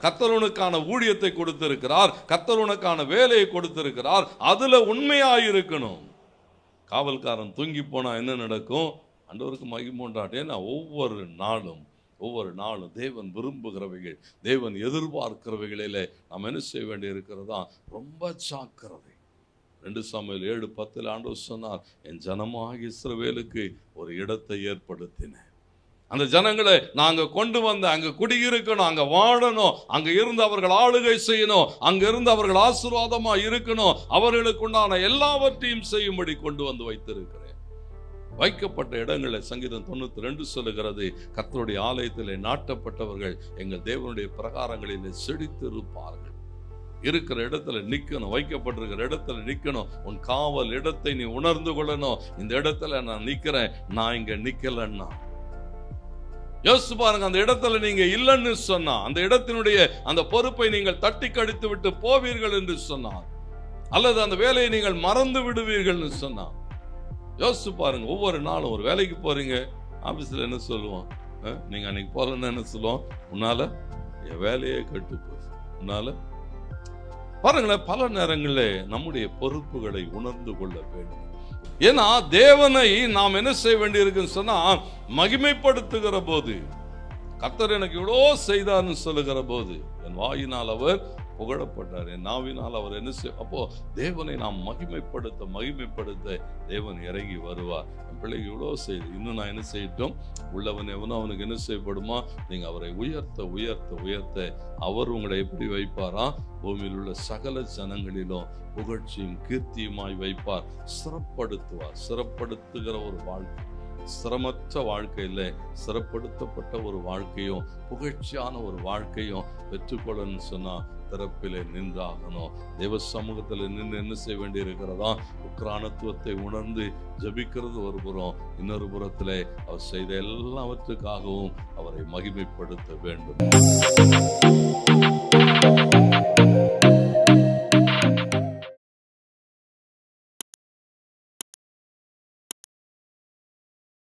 கர்த்தர் உனக்கான ஊழியத்தை கொடுத்திருக்கிறார். கர்த்தர் உனக்கான வேலையை கொடுத்திருக்கிறார். அதுல உண்மையாயிருக்கணும். காவல்காரன் தூங்கி போனா என்ன நடக்கும்? அண்டவருக்கு மகிமுண்டாட்டே நான் ஒவ்வொரு நாளும் ஒவ்வொரு நாளும் தேவன் விரும்புகிறவைகள் தேவன் எதிர்பார்க்கிறவைகளில் நாம் என்ன செய்ய வேண்டி இருக்கிறதா ரொம்ப ஜாக்கிரதை. ரெண்டு சமையல் ஏழு பத்தில் ஆண்டு சொன்னார் என் ஜனமாக இஸ்ரவேலுக்கு ஒரு இடத்தை ஏற்படுத்தினேன். அந்த ஜனங்களை நாங்கள் கொண்டு வந்து அங்கே குடியிருக்கணும் அங்கே வாழணும் அங்கே இருந்து அவர்கள் ஆளுகை செய்யணும் அங்கே இருந்து அவர்கள் ஆசீர்வாதமாக இருக்கணும் அவர்களுக்குண்டான எல்லாவற்றையும் செய்யும்படி கொண்டு வந்து வைத்திருக்கிறேன். வைக்கப்பட்ட இடங்களை சங்கீதம் தொண்ணூற்றி ரெண்டு சொல்லுகிறது கத்தருடைய ஆலயத்தில் நாட்டப்பட்டவர்கள் எங்கள் தேவனுடைய பிரகாரங்களிலே செழித்திருப்பார்கள். இருக்கிற இடத்துல நிற்கணும் வைக்கப்பட்டிருக்கிற இடத்துல நிற்கணும் உன் காவல் இடத்தை நீ உணர்ந்து கொள்ளணும். இந்த இடத்துல நான் நிற்கிறேன் நான் இங்கே நிற்கலன்னா யோசிச்சு பாருங்க அந்த இடத்துல நீங்க இல்லைன்னு சொன்னா அந்த இடத்தினுடைய அந்த பொறுப்பை நீங்கள் தட்டி கடித்து விட்டு போவீர்கள் என்று சொன்னார் அல்லது அந்த வேலையை நீங்கள் மறந்து விடுவீர்கள்னு சொன்னா யோசிச்சு பாருங்க ஒவ்வொரு நாளும் ஒரு வேலைக்கு போறீங்க ஆபீஸ்ல என்ன சொல்லுவோம்? நீங்க அன்னைக்கு போறேன்னு என்ன சொல்லுவோம்? உன்னால என் வேலையே கெட்டு போச்சு. உன்னால பாருங்களேன் பல நேரங்களில் நம்முடைய பொறுப்புகளை உணர்ந்து கொள்ள வேண்டும். ஏன்னா தேவனை நாம் என்ன செய்ய வேண்டியிருக்குன்னு சொன்னா மகிமைப்படுத்துகிற போது கர்த்தர் எனக்கு இவ்வளோ செய்தார்னு சொல்லுகிற போது என் வாயினால் அவர் புகழப்பட்டார். என் நாவினால் அவர் என்ன செய் அப்போ தேவனை நாம் மகிமைப்படுத்த மகிமைப்படுத்த தேவன் இறங்கி வருவார். என் பிள்ளைக்கு இவ்வளோ செய்து. இன்னும் நான் என்ன செய்யட்டும்? உள்ளவன் எவனோ அவனுக்கு என்ன செய்யப்படுமா? நீங்க அவரை உயர்த்த உயர்த்த உயர்த்த அவர் உங்களை எப்படி வைப்பாரா? பூமியில் உள்ள சகல ஜனங்களிலும் புகழ்ச்சியும் கீர்த்தியுமாய் வைப்பார். சிறப்படுத்துவார். சிறப்படுத்துகிற ஒரு வாழ்க்கை. சிரமற்ற வாழ்க்கையில் சிறப்படுத்தப்பட்ட ஒரு வாழ்க்கையும் புகழ்ச்சியான ஒரு வாழ்க்கையும் பெற்றுக்கொள்ளணும்னு சொன்னா தரப்பிலே நின்றாகணும். தேவ சமூகத்தில் நின்று என்ன செய்ய வேண்டி இருக்கிறதா உக்ரானத்துவத்தை உணர்ந்து ஜபிக்கிறது ஒரு புறம் இன்னொரு புறத்திலே அவர் செய்த எல்லாவற்றுக்காகவும் அவரை மகிமைப்படுத்த வேண்டும்.